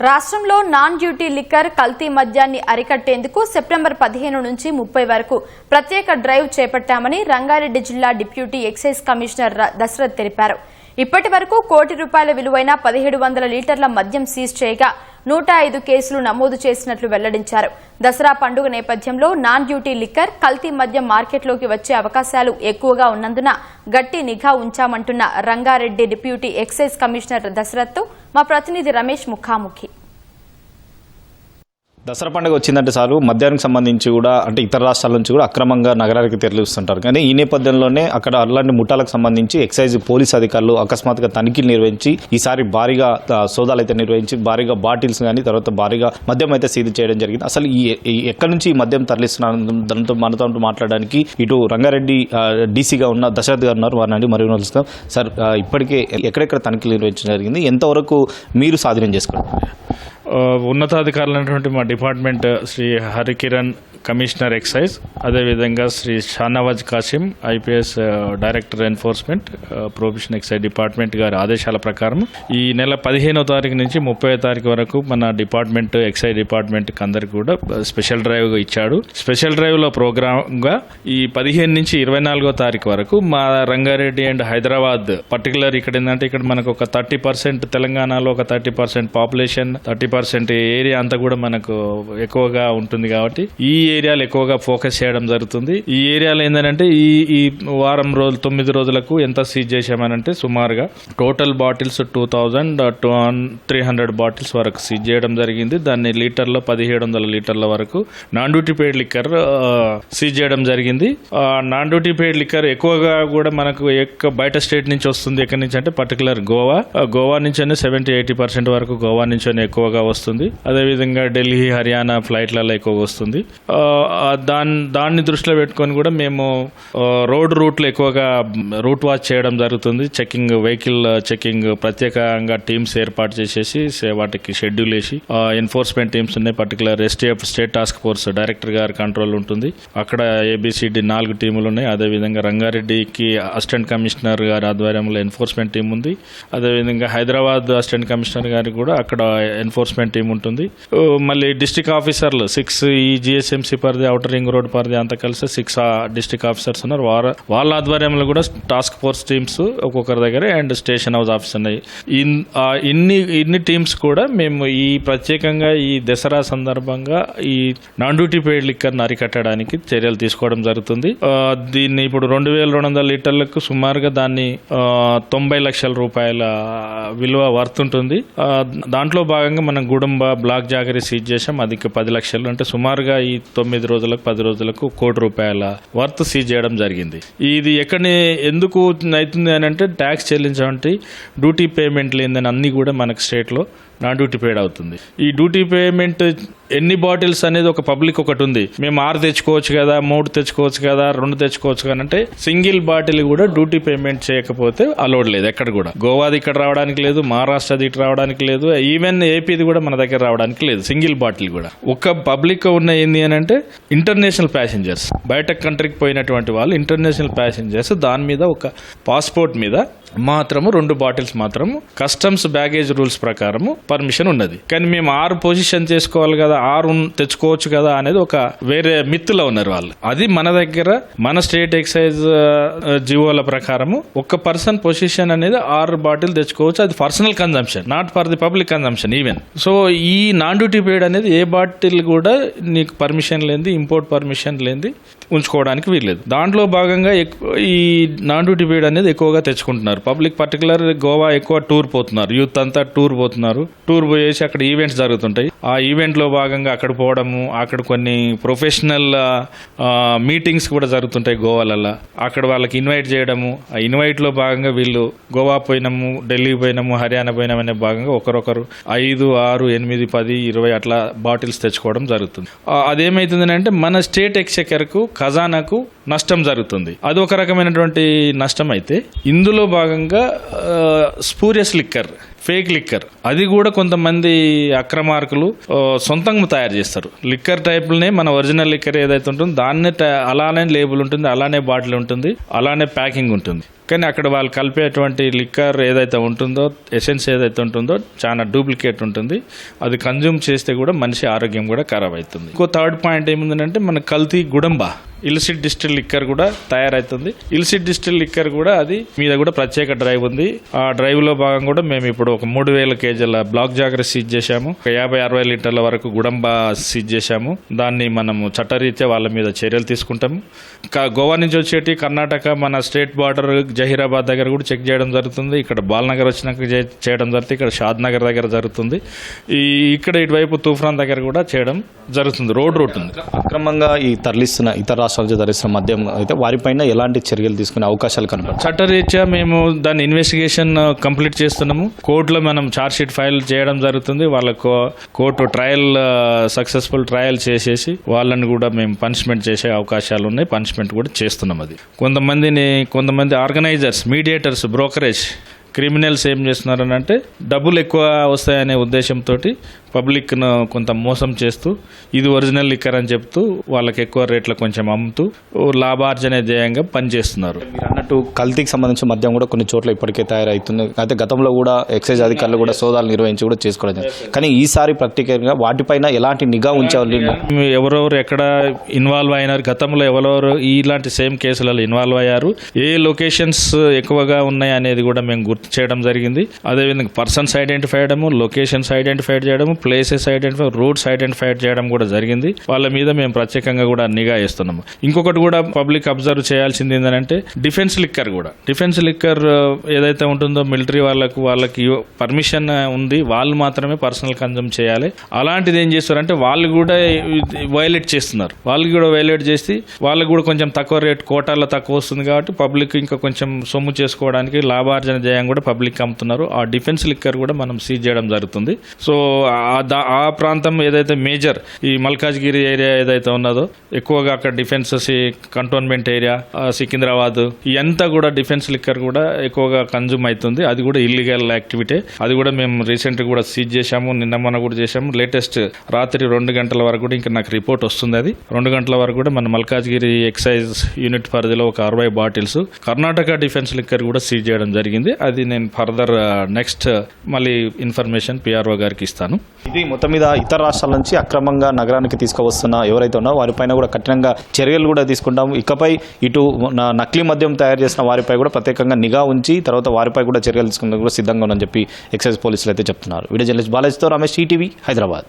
రాష్ట్రంలో non duty liquor కల్తీ మద్యాన్ని అరికట్టేందుకు సెప్టెంబర్ పదిహేను నుంచి ముప్పై వరకు ప్రత్యేక డ్రైవ్ చేపట్టామని రంగారెడ్డి జిల్లా డిప్యూటీ ఎక్సైజ్ కమిషనర్ దశరథ్ తెలిపారు. ఇప్పటి వరకు కోటి రూపాయల విలువైన పదిహేడు వందల లీటర్ల మద్యం సీజ్ చేయగా నూట ఐదు కేసులు నమోదు చేసినట్లు వెల్లడించారు. దసరా పండుగ నేపథ్యంలో నాన్ డ్యూటీ లిక్కర్ కల్తీ మద్యం మార్కెట్లోకి వచ్చే అవకాశాలు ఎక్కువగా ఉన్నందున గట్టి నిఘా ఉంచామంటున్న రంగారెడ్డి డిప్యూటీ ఎక్సైజ్ కమిషనర్ దశరథ్తో మా ప్రతినిధి రమేష్ ముఖాముఖి. దసరా పండుగ వచ్చిందంటే చాలు మద్యానికి సంబంధించి కూడా అంటే ఇతర రాష్ట్రాల నుంచి కూడా అక్రమంగా నగరానికి తెరలిస్తుంటారు. కానీ ఈ నేపథ్యంలోనే అక్కడ అలాంటి ముఠాలకు సంబంధించి ఎక్సైజ్ పోలీస్ అధికారులు అకస్మాత్తుగా తనిఖీలు నిర్వహించి ఈసారి భారీగా సోదాలు అయితే నిర్వహించి భారీగా బాటిల్స్ కానీ తర్వాత భారీగా మద్యం అయితే సీజ్ చేయడం జరిగింది. అసలు ఈ ఎక్కడి నుంచి ఈ మద్యం తరలిస్తున్నారు దాంతో మనతో మాట్లాడడానికి ఇటు రంగారెడ్డి డీసీగా ఉన్న దశరథ్ గారు ఉన్నారు. వారిని మరి కలుస్తాం సార్ ఇప్పటికే ఎక్కడెక్కడ తనిఖీలు నిర్వహించడం జరిగింది? ఎంతవరకు మీరు స్వాధీనం చేసుకోండి ఉన్నతాధికారులైనటువంటి మా department Shri Harikiran commissioner excise అదేవిధంగా Shri Shanawaz Kasim IPS director enforcement prohibition excise department గారి ఆదేశాల ప్రకారం ఈ నెల పదిహేనో తారీఖు నుంచి ముప్పై తారీఖు వరకు మన డిపార్ట్మెంట్ ఎక్సైజ్ డిపార్ట్మెంట్ అందరికి కూడా స్పెషల్ డ్రైవ్ ఇచ్చాడు. స్పెషల్ డ్రైవ్లో ప్రోగ్రామ్గా ఈ పదిహేను నుంచి ఇరవై నాలుగో తారీఖు వరకు మా రంగారెడ్డి అండ్ హైదరాబాద్ పర్టికులర్ ఇక్కడ ఏంటంటే ఇక్కడ మనకు ఒక థర్టీ పర్సెంట్ తెలంగాణలో ఒక thirty percent population thirty percent area అంతా కూడా మనకు ఎక్కువగా ఉంటుంది కాబట్టి ఈ ఏరియాలో ఎక్కువగా ఫోకస్ చేయడం జరుగుతుంది. ఈ ఏరియాలో ఏంటంటే ఈ ఈ వారం రోజులు తొమ్మిది రోజులకు ఎంత సీజ్ చేశామనంటే సుమారుగా total bottles two thousand two three hundred bottles వరకు సీజ్ చేయడం జరిగింది. దాన్ని లీటర్లో పదిహేడు వందల లీటర్ల వరకు non duty paid liquor seize చేయడం జరిగింది. నాన్ డ్యూటీ పెయిడ్ లిక్కర్ ఎక్కువగా కూడా మనకు ఎక్క బయట స్టేట్ నుంచి వస్తుంది ఎక్కడి నుంచి అంటే పర్టికులర్ గోవా. గోవా నుంచే సెవెంటీ ఎయిటీ పర్సెంట్ వరకు గోవా నుంచే ఎక్కువగా వస్తుంది. అదేవిధంగా ఢిల్లీ హర్యానా ఫ్లైట్లలో ఎక్కువగా వస్తుంది. దాన్ని దాన్ని దృష్టిలో పెట్టుకొని కూడా మేము రోడ్ రూట్లు ఎక్కువగా రూట్ వాచ్ చేయడం జరుగుతుంది. చెకింగ్ వెహికల్ చెకింగ్ ప్రత్యేకంగా టీమ్స్ ఏర్పాటు చేసేసి వాటికి షెడ్యూల్ వేసి ఎన్ఫోర్స్మెంట్ టీమ్స్ ఉన్నాయి. Particular STF state task force director గారి కంట్రోల్ ఉంటుంది. అక్కడ ఏబిసిడి నాలుగు టీములు ఉన్నాయి. అదేవిధంగా రంగారెడ్డికి అసిస్టెంట్ కమిషనర్ గారి ఆధ్వర్యంలో ఎన్ఫోర్స్మెంట్ టీం ఉంది. అదేవిధంగా హైదరాబాద్ అసిస్టెంట్ కమిషనర్ గారికి కూడా అక్కడ ఎన్ఫోర్స్మెంట్ టీం ఉంటుంది. మళ్ళీ డిస్టిక్ ఆఫీసర్లు సిక్స్ ఈ జిఎస్ఎంసీ పరిధి అవుటర్ రింగ్ రోడ్ పరిధి అంతా కలిసి సిక్స్ డిస్టిక్ ఆఫీసర్స్ ఉన్నారు. వార వాళ్ళ ఆధ్వర్యంలో కూడా టాస్క్ ఫోర్స్ టీమ్స్ ఒక్కొక్కరి దగ్గర అండ్ స్టేషన్ హౌస్ ఆఫీస్ ఉన్నాయి. ఇన్- ఇన్ని ఇన్ని టీమ్స్ కూడా మేము ఈ ప్రత్యేకంగా ఈ దసరా సందర్భంగా ఈ నాన్ డ్యూటీ పేడ్ లిక్కర్ని అరికట్టడానికి చర్యలు తీసుకోవడం జరుగుతుంది. దీన్ని ఇప్పుడు రెండు వేల రెండు వందల లీటర్లకు సుమారుగా దాన్ని తొంభై లక్షల రూపాయల విలువ వర్త్ ఉంటుంది దాంట్లో భాగంగా మనం గుడుంబ బ్లాక్ జాగరీ సీజ్ చేసాం అది పది లక్షలు. అంటే సుమారుగా ఈ తొమ్మిది రోజులకు పది రోజులకు కోటి రూపాయల వర్త్ సీజ్ చేయడం జరిగింది. ఇది ఎక్కడి ఎందుకు అవుతుంది అని అంటే ట్యాక్స్ చెల్లించడానికి డ్యూటీ పేమెంట్ లేదని అన్నీ కూడా మనకు స్టేట్లో నాన్ డ్యూటీ పేడ్ అవుతుంది. ఈ డ్యూటీ పేమెంట్ ఎన్ని బాటిల్స్ అనేది ఒక పబ్లిక్ ఒకటి ఉంది. మేము ఆరు తెచ్చుకోవచ్చు కదా మూడు తెచ్చుకోవచ్చు కదా రెండు తెచ్చుకోవచ్చు కదా అంటే సింగిల్ బాటిల్ కూడా డ్యూటీ పేమెంట్ చేయకపోతే అలౌడ్ లేదు ఎక్కడ కూడా. గోవాది ఇక్కడ రావడానికి లేదు మహారాష్ట్రది ఇటు రావడానికి లేదు ఈవెన్ ఏపీది కూడా మన దగ్గర రావడానికి లేదు సింగిల్ బాటిల్ కూడా. ఒక పబ్లిక్ ఉన్న ఏంది అని అంటే ఇంటర్నేషనల్ ప్యాసింజర్స్ బయట కంట్రీకి పోయినటువంటి వాళ్ళు ఇంటర్నేషనల్ ప్యాసింజర్స్ దాని మీద ఒక పాస్పోర్ట్ మీద మాత్రము రెండు బాటిల్స్ మాత్రము. కస్టమ్స్ బ్యాగేజ్ రూల్స్ ప్రకారము పర్మిషన్ ఉన్నది. కానీ మేము ఆరు పొజిషన్ చేసుకోవాలి కదా ఆరు ఉన్- తెచ్చుకోవచ్చు కదా అనేది ఒక వేరే మిత్తులో ఉన్నారు వాళ్ళు. అది మన దగ్గర మన స్టేట్ ఎక్సైజ్ జివోల ప్రకారము ఒక పర్సన్ పొజిషన్ అనేది ఆరు బాటిల్ తెచ్చుకోవచ్చు. అది personal consumption not for the public consumption even. So ఈ నాన్ డ్యూటీ పీరియడ్ అనేది ఏ బాటిల్ కూడా నీకు పర్మిషన్ లేనిది ఇంపోర్ట్ పర్మిషన్ లేనిది ఉంచుకోవడానికి వీల్లేదు. దాంట్లో భాగంగా ఎక్కు- ఈ నాన్ డ్యూటీ పీరియడ్ అనేది ఎక్కువగా తెచ్చుకుంటున్నారు. పబ్లిక్ పర్టికులర్ గోవా ఎక్కువ టూర్ పోతున్నారు. యూత్ అంతా టూర్ పోతున్నారు. టూర్ పోయేసి అక్కడ ఈవెంట్స్ జరుగుతుంటాయి. ఆ ఈవెంట్లో భాగంగా అక్కడ పోవడము అక్కడ కొన్ని ప్రొఫెషనల్ మీటింగ్స్ కూడా జరుగుతుంటాయి గోవాలలో అక్కడ వాళ్ళకి ఇన్వైట్ చేయడము ఆ ఇన్వైట్లో భాగంగా వీళ్ళు గోవా పోయినాము ఢిల్లీ పోయినాము హర్యానా పోయినాము అనే భాగంగా ఒకరొకరు ఐదు ఆరు ఎనిమిది పది ఇరవై అట్లా బాటిల్స్ తెచ్చుకోవడం జరుగుతుంది. ఆ, అంటే మన స్టేట్ ఎక్స్చెకర్కు ఖజానాకు నష్టం జరుగుతుంది. అది ఒక రకమైనటువంటి నష్టం అయితే ఇందులో భాగంగా స్పూరియస్ లిక్కర్ ఫేక్ లిక్కర్ అది కూడా కొంతమంది అక్రమార్కులు సొంతంగా తయారు చేస్తారు. లిక్కర్ టైప్లనే మన ఒరిజినల్ లిక్కర్ ఏదైతే ఉంటుందో దాన్నే అలానే లేబుల్ ఉంటుంది అలానే బాటిల్ ఉంటుంది అలానే ప్యాకింగ్ ఉంటుంది. కానీ అక్కడ వాళ్ళు కలిపేటువంటి లిక్కర్ ఏదైతే ఉంటుందో ఎసెన్స్ ఏదైతే ఉంటుందో చాలా డూప్లికేట్ ఉంటుంది. అది కన్జ్యూమ్ చేస్తే కూడా మనిషి ఆరోగ్యం కూడా ఖరాబ్ అవుతుంది. ఇంకో థర్డ్ పాయింట్ ఏముందంటే మన కల్తీ గుడంబ. ఇల్సిడ్ డిస్టిల్ లిక్కర్ కూడా తయారవుతుంది ఇల్సిడ్ డిస్టిల్ లిక్కర్ కూడా అది మీద కూడా ప్రత్యేక డ్రైవ్ ఉంది. ఆ డ్రైవ్లో భాగం కూడా మేము ఇప్పుడు ఒక మూడు వేల కేజీల బ్లాక్ జాగ్రత్త సీజ్ చేశాము. ఒక యాభై అరవై లీటర్ల వరకు గుడంబ సీజ్ చేశాము. దాన్ని మనము చట్టరీత్యా వాళ్ళ మీద చర్యలు తీసుకుంటాము. గోవా నుంచి వచ్చేటి కర్ణాటక మన స్టేట్ బార్డర్ జహీరాబాద్ దగ్గర కూడా చెక్ చేయడం జరుగుతుంది. ఇక్కడ బాల్నగర్ వచ్చినాక చేయడం జరుగుతుంది ఇక్కడ షాద్ నగర్ దగ్గర జరుగుతుంది. ఈ ఇక్కడ ఇటువైపు తూఫాన్ దగ్గర కూడా చేయడం జరుగుతుంది. రోడ్ రూట్ ఉంది. అక్రమంగా ఈ తరలిస్తున్న ఇతర రాష్ట్రాల నుంచి తరలిస్తున్న మద్యం అయితే వారిపైన ఎలాంటి చర్యలు తీసుకునే అవకాశాలు కనపడతాయి చట్టరీత్యా మేము దాని ఇన్వెస్టిగేషన్ కంప్లీట్ చేస్తున్నాము. కోర్టులో మనం ఛార్జ్ షీట్ ఫైల్ చేయడం జరుగుతుంది. వాళ్ళకు కోర్టు ట్రయల్ సక్సెస్ఫుల్ ట్రయల్ చేసేసి వాళ్ళని కూడా మేము పనిష్మెంట్ చేసే అవకాశాలు ఉన్నాయి. పనిష్మెంట్ కూడా చేస్తున్నాం అది. కొంతమందిని కొంతమంది ఆర్గనైజర్స్ మీడియేటర్స్ బ్రోకరేజ్ క్రిమినల్స్ ఏం చేస్తున్నారని అంటే డబ్బులు ఎక్కువ వస్తాయనే ఉద్దేశంతో పబ్లిక్ను కొంత మోసం చేస్తూ ఇది ఒరిజినల్ లిక్కర్ అని చెప్తూ వాళ్ళకి ఎక్కువ రేట్లో కొంచెం అమ్ముతూ లాభార్జన ధ్యేయంగా పనిచేస్తున్నారు. మీరు అన్నట్టు కల్తీకి సంబంధించిన మద్యం కూడా కొన్ని చోట్ల ఇప్పటికే తయారవుతుంది అయితే గతంలో కూడా ఎక్సైజ్ అధికారులు కూడా సోదాలు నిర్వహించి కూడా చేసుకోవడం జరిగింది. కానీ ఈసారి ప్రత్యేకంగా వాటిపైన ఎలాంటి నిఘా ఉంచాలి? ఎవరెవరు ఎక్కడ ఇన్వాల్వ్ అయినారు? గతంలో ఎవరెవరు ఇలాంటి సేమ్ కేసులలో ఇన్వాల్వ్ అయ్యారు? ఏ లొకేషన్స్ ఎక్కువగా ఉన్నాయి అనేది కూడా మేము గుర్తు చేయడం జరిగింది. అదేవిధంగా పర్సన్స్ ఐడెంటిఫై చేయడము లొకేషన్స్ ఐడెంటిఫై చేయడము ప్లేసెస్ ఐడెంటిఫై రూట్స్ ఐడెంటిఫై చేయడం కూడా జరిగింది. వాళ్ళ మీద మేము ప్రత్యేకంగా కూడా నిఘా ఇస్తున్నాము ఇంకొకటి కూడా పబ్లిక్ అబ్జర్వ్ చేయాల్సింది ఏంటంటే డిఫెన్స్ లిక్కర్ కూడా. డిఫెన్స్ లిక్కర్ uh, ఏదైతే ఉంటుందో మిలిటరీ వాళ్ళకు వాళ్ళకి పర్మిషన్ ఉంది. వాళ్ళు మాత్రమే పర్సనల్ కన్జ్యూమ్ చేయాలి. అలాంటిది ఏం చేస్తారంటే వాళ్ళు కూడా వైలేట్ చేస్తున్నారు. వాళ్ళు కూడా వైలేట్ చేసి వాళ్ళకి కూడా కొంచెం తక్కువ రేట్ కోటాల్లో తక్కువ వస్తుంది కాబట్టి పబ్లిక్ ఇంకా కొంచెం సొమ్ము చేసుకోవడానికి లాభార్జన చేయడం కూడా పబ్లిక్ అమ్ముతున్నారు. ఆ డిఫెన్స్ లిక్కర్ కూడా మనం సీజ్ చేయడం జరుగుతుంది. సో ఆ ఆ ప్రాంతం ఏదైతే మేజర్ ఈ మల్కాజ్గిరి ఏరియా ఏదైతే ఉన్నదో ఎక్కువగా అక్కడ డిఫెన్స్ కంటోన్మెంట్ ఏరియా సికింద్రాబాద్ ఇదంతా కూడా డిఫెన్స్ లిక్కర్ కూడా ఎక్కువగా కన్జ్యూమ్ అవుతుంది అది కూడా ఇల్లీగల్ యాక్టివిటీ అది కూడా మేము రీసెంట్ కూడా సీజ్ చేశాము. నిన్న మొన్న కూడా చేశాము. లేటెస్ట్ రాత్రి రెండు గంటల వరకు కూడా ఇంకా నాకు రిపోర్ట్ వస్తుంది అది. రెండు గంటల వరకు కూడా మన మల్కాజ్గిరి ఎక్సైజ్ యూనిట్ పరిధిలో ఒక అరవై బాటిల్స్ కర్ణాటక డిఫెన్స్ లిక్కర్ కూడా సీజ్ చేయడం జరిగింది. అది నేను ఫర్దర్ నెక్స్ట్ మళ్ళీ ఇన్ఫర్మేషన్ పిఆర్ఓ గారికి ఇస్తాను. ఇది మొత్తం మీద ఇతర రాష్ట్రాల నుంచి అక్రమంగా నగరానికి తీసుకువస్తున్న ఎవరైతే ఉన్నారో వారిపైన కూడా కఠినంగా చర్యలు కూడా తీసుకుంటాం. ఇకపై ఇటు న- నకిలీ మద్యం తయారు చేసిన వారిపై కూడా ప్రత్యేకంగా నిఘా ఉంచి తర్వాత వారిపై కూడా చర్యలు తీసుకునేందుకు కూడా సిద్ధంగా ఉందని చెప్పి ఎక్సైజ్ పోలీసులు అయితే చెప్తున్నారు. వీడియో జర్నలిస్ట్ బాలాజీతో రమేష్ ఈటీవీ హైదరాబాద్.